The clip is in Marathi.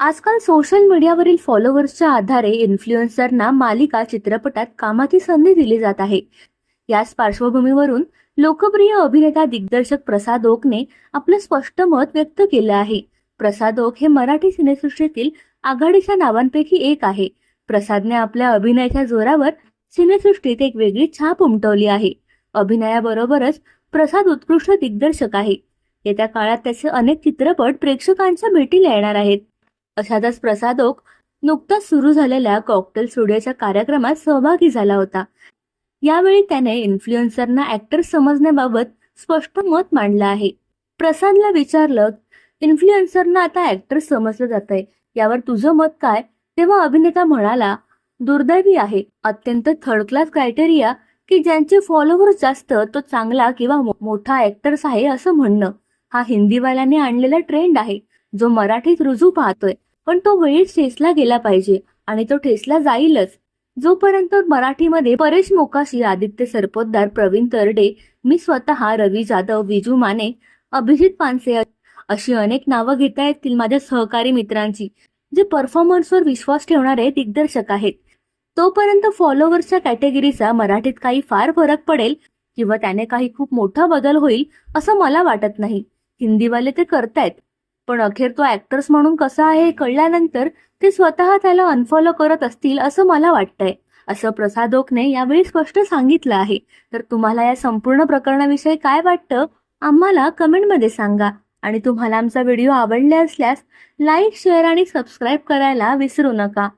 आजकाल सोशल मीडियावरील फॉलोअर्सच्या आधारे इन्फ्लुएन्सरना मालिका चित्रपटात कामाची संधी दिली जात आहे. याच पार्श्वभूमीवरून लोकप्रिय अभिनेता दिग्दर्शक प्रसाद ओकने आपलं स्पष्ट मत व्यक्त केलं आहे. प्रसाद ओक हे मराठी सिनेसृष्टीतील आघाडीच्या नावांपैकी एक आहे. प्रसादने आपल्या अभिनयाच्या जोरावर सिनेसृष्टीत एक वेगळी छाप उमटवली आहे. अभिनयाबरोबरच प्रसाद उत्कृष्ट दिग्दर्शक आहे. येत्या काळात त्याचे अनेक चित्रपट प्रेक्षकांच्या भेटीला येणार आहेत. अशातच प्रसादोक नुकताच सुरू झालेल्या कॉकटेल स्टुडिओच्या कार्यक्रमात सहभागी झाला होता. यावेळी त्याने इन्फ्लुएन्सरना ऍक्टर समजण्याबाबत स्पष्ट मत मांडलं आहे. प्रसादला विचारलं इन्फ्लुएन्सरना आता ऍक्टर समजलं जात आहे यावर तुझं मत काय? तेव्हा अभिनेता म्हणाला दुर्दैवी आहे. अत्यंत थर्ड क्लास क्रायटेरिया की ज्यांचे फॉलोअर्स जास्त तो चांगला किंवा मोठा ऍक्टर्स आहे असं म्हणणं. हा हिंदीवाल्याने आणलेला ट्रेंड आहे. जो मराठीत रुजू पाहतोय. पण तो वेळीच ठेसला गेला पाहिजे आणि तो ठेसला जाईलच. जोपर्यंत मराठीमध्ये परेश मोकाशी आदित्य सरपोतदार प्रवीण तरडे मी स्वतः रवी जाधव विजू माने अभिजित पानसे अशी अनेक नावं घेता येतील माझ्या सहकारी मित्रांची जे परफॉर्मन्सवर विश्वास ठेवणारे दिग्दर्शक आहेत. तोपर्यंत फॉलोअर्सच्या कॅटेगरीचा मराठीत काही फार फरक पडेल किंवा त्याने काही खूप मोठा बदल होईल असं मला वाटत नाही. हिंदीवाले ते करतायत. पण अखेर तो ऍक्टर्स म्हणून कसा आहे हे कळल्यानंतर ते स्वतः त्याला अनफॉलो करत असतील असं मला वाटतंय. असं प्रसादोकने यावेळी स्पष्ट सांगितलं आहे. तर तुम्हाला या संपूर्ण प्रकरणाविषयी काय वाटतं आम्हाला कमेंटमध्ये सांगा. आणि तुम्हाला आमचा व्हिडिओ आवडला असल्यास लाईक शेअर आणि सबस्क्राईब करायला विसरू नका.